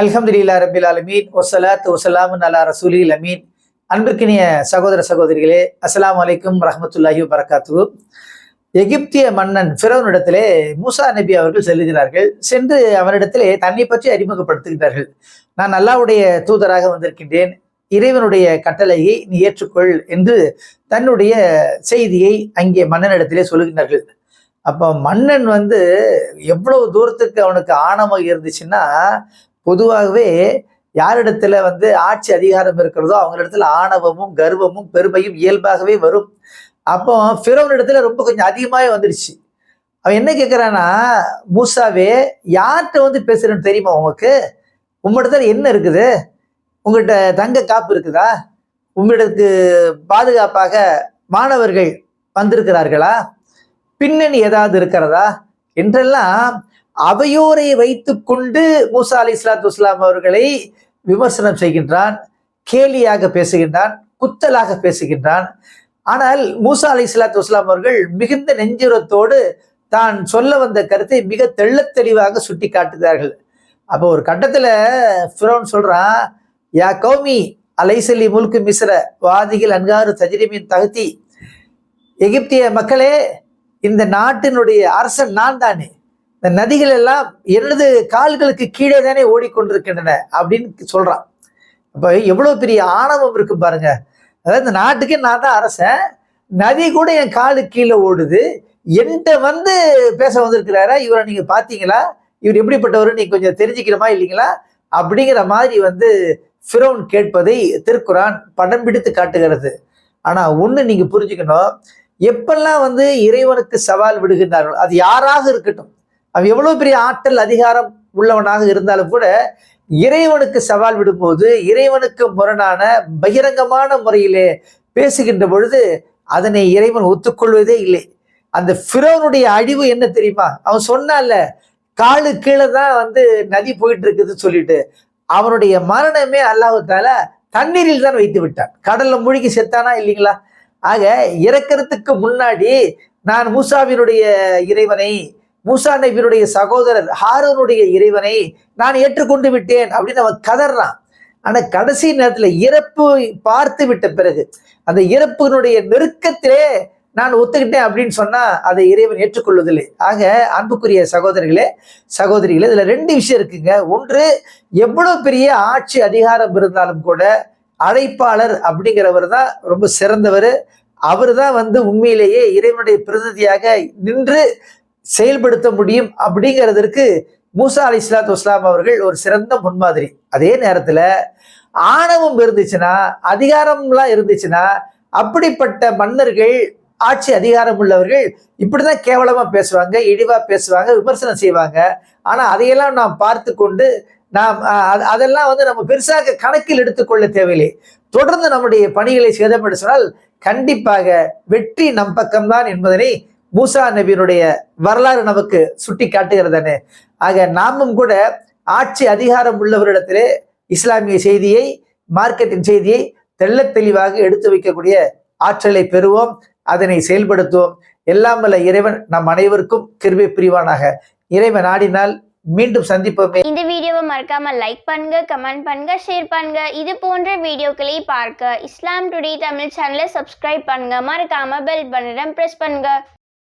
அல்ஹம்துலில்லா ரபில் அலமீன் ஒசலாத் ஒசலாமுன் அலா ரசூலில் அமீன். அன்பிற்கினிய சகோதர சகோதரிகளே அஸ்லாம் அலைக்கும் ரஹமத்துல்லாஹி வரகாத்து எகிப்திய மன்னன் ஃபிரவனிடத்திலே மூசா நபி அவர்கள் செல்லுகிறார்கள். சென்று அவனிடத்திலே தன்னை பற்றி அறிமுகப்படுத்துகிறார்கள். நான் அல்லாவுடைய தூதராக வந்திருக்கின்றேன். இறைவனுடைய கட்டளையை நீ ஏற்றுக்கொள் என்று தன்னுடைய செய்தியை அங்கே மன்னனிடத்திலே சொல்லுகிறார்கள் அப்போ மன்னன் வந்து எவ்வளவு தூரத்துக்கு அவனுக்கு ஆணவம் இருந்துச்சுன்னா பொதுவாகவே யாரிடத்துல வந்து ஆட்சி அதிகாரம் இருக்கிறதோ அவங்களிடத்துல ஆணவமும் கர்வமும் பெருமையும் இயல்பாகவே வரும். அப்போ ஃபிரோனிடத்துல ரொம்ப கொஞ்சம் அதிகமாகவே வந்துடுச்சு அவன் என்ன கேட்குறான்னா மூசாவே யார்கிட்ட வந்து பேசுறேன்னு தெரியுமா உங்களுக்கு உங்களிடத்துல என்ன இருக்குது? உங்கள்கிட்ட தங்க காப்பு இருக்குதா? உங்களிடத்துக்கு பாதுகாப்பாக மாணவர்கள் வந்திருக்கிறார்களா? பின்னணி ஏதாவது இருக்கிறதா? என்றெல்லாம் அவையோரை வைத்துக்கொண்டு மூசா அலி இஸ்லாத்து இஸ்லாம் அவர்களை விமர்சனம் செய்கின்றான் கேலியாக பேசுகின்றான் குத்தலாக பேசுகின்றான். ஆனால் மூசா அலி இஸ்லாத்து இஸ்லாம் அவர்கள் மிகுந்த நெஞ்சுரத்தோடு தான் சொல்ல வந்த கருத்தை மிக தெள்ள தெளிவாக சுட்டி காட்டுகிறார்கள். அப்போ ஒரு கட்டத்தில் ஃபிரோன் சொல்கிறான் யா கௌமி அலைசலி முல்கு மிஸ்ர வாதிகள் அன்காறு தஜிரிமின் தகுதி எகிப்திய மக்களே இந்த நாட்டினுடைய அரசன் நான் தானே? இந்த நதிகள் எல்லாம் எனது கால்களுக்கு கீழே தானே ஓடிக்கொண்டிருக்கின்றன அப்படின்னு சொல்றான். இப்போ எவ்வளவு பெரிய ஆணவம் இருக்கு பாருங்க. அதாவது இந்த நாட்டுக்கே நான் தான் அரசன். நதி கூட என் காலு கீழே ஓடுது. என்கிட்ட வந்து பேச வந்திருக்கிறாரா? இவரை நீங்க பாத்தீங்களா இவர் எப்படிப்பட்டவர்? நீங்க கொஞ்சம் தெரிஞ்சுக்கணுமா இல்லைங்களா? அப்படிங்கிற மாதிரி வந்து ஃபிரோன் கேட்பதை திருக்குறான் படம் பிடித்து காட்டுகிறது. ஆனா ஒண்ணு நீங்க புரிஞ்சுக்கணும். எப்பெல்லாம் வந்து இறைவனுக்கு சவால் விடுகின்றார்கள் அது யாராக இருக்கட்டும். அவன் எவ்வளவு பெரிய ஆற்றல் அதிகாரம் உள்ளவனாக இருந்தாலும் கூட இறைவனுக்கு சவால் விடும்போது இறைவனுக்கு முரணான பகிரங்கமான முறையிலே பேசுகின்ற பொழுது அதனை இறைவன் ஒத்துக்கொள்வதே இல்லை. அந்த ஃபிரோனுடைய அழிவு என்ன தெரியுமா? அவன் சொன்னால காலு கீழே தான் வந்து நதி போயிட்டு இருக்குதுன்னு சொல்லிட்டு. அவனுடைய மரணமே அல்லாஹால தண்ணீரில் தான் வைத்து விட்டான். கடல்ல மூழ்கி செத்தானா இல்லைங்களா? ஆக இறக்கிறதுக்கு முன்னாடி நான் மூசாவினுடைய இறைவனை மூசா நபியுடைய சகோதரர் ஹாரூனுடைய இறைவனை நான் ஏற்றுக்கொண்டு விட்டேன் அப்படின்னு அவன் கதறான். ஆனா கடைசி நேரத்துல இறப்பு பார்த்து விட்ட பிறகு அந்த இறப்பினுடைய நெருக்கத்திலே நான் ஒத்துக்கிட்டேன் அப்படின்னு சொன்னா அதை இறைவன் ஏற்றுக்கொள்வதில்லை. ஆக அன்புக்குரிய சகோதரிகளே சகோதரிகளே இதுல ரெண்டு விஷயம் இருக்குங்க. ஒன்று எவ்வளவு பெரிய ஆட்சி அதிகாரம் இருந்தாலும் கூட அழைப்பாளர் அப்படிங்கிறவர் தான் ரொம்ப சிறந்தவர். அவர் தான் வந்து உண்மையிலேயே இறைவனுடைய பிரதிநிதியாக நின்று செயல்படுத்த முடியும் அப்படிங்கிறதற்கு மூசா அலி இஸ்லாத்து இஸ்லாம் அவர்கள் ஒரு சிறந்த முன்மாதிரி. அதே நேரத்தில் ஆணவம் இருந்துச்சுன்னா அதிகாரம்லாம் இருந்துச்சுன்னா அப்படிப்பட்ட மன்னர்கள் ஆட்சி அதிகாரம் உள்ளவர்கள் இப்படிதான் கேவலமா பேசுவாங்க இழிவா பேசுவாங்க விமர்சனம் செய்வாங்க. ஆனா அதையெல்லாம் நாம் பார்த்து கொண்டு நாம் அதெல்லாம் வந்து நம்ம பெருசாக கணக்கில் எடுத்துக்கொள்ள தேவையில்லை. தொடர்ந்து நம்முடைய பணிகளை சேதப்பட சொன்னால் கண்டிப்பாக வெற்றி நம் பக்கம்தான் என்பதனை மூசா நபியினுடைய வரலாறு நமக்கு சுட்டி காட்டுகிறதானே ஆக நாமும் கூட ஆட்சி அதிகாரம் உள்ளவரிடத்திலே இஸ்லாமிய செய்தியை மார்க்கெட்டின் செய்தியை தெள்ள தெளிவாக எடுத்து வைக்கக்கூடிய ஆற்றலை பெறுவோம் அதனை செயல்படுத்துவோம். எல்லாம் வல்ல இறைவன் நம் அனைவருக்கும் கிருபை பிரிவானாக. இறைவன் நாடினால் மீண்டும் சந்திப்போமே. இந்த வீடியோவை மறக்காம லைக் பண்ணுங்க கமெண்ட் பண்ணுங்க ஷேர் பண்ணுங்க. இது போன்ற வீடியோக்களை பார்க்க இஸ்லாம் டுடே தமிழ் சேனலை சப்ஸ்கிரைப் பண்ணுங்க. மறக்காம பெல் பட்டனை பிரஸ் பண்ணுங்க.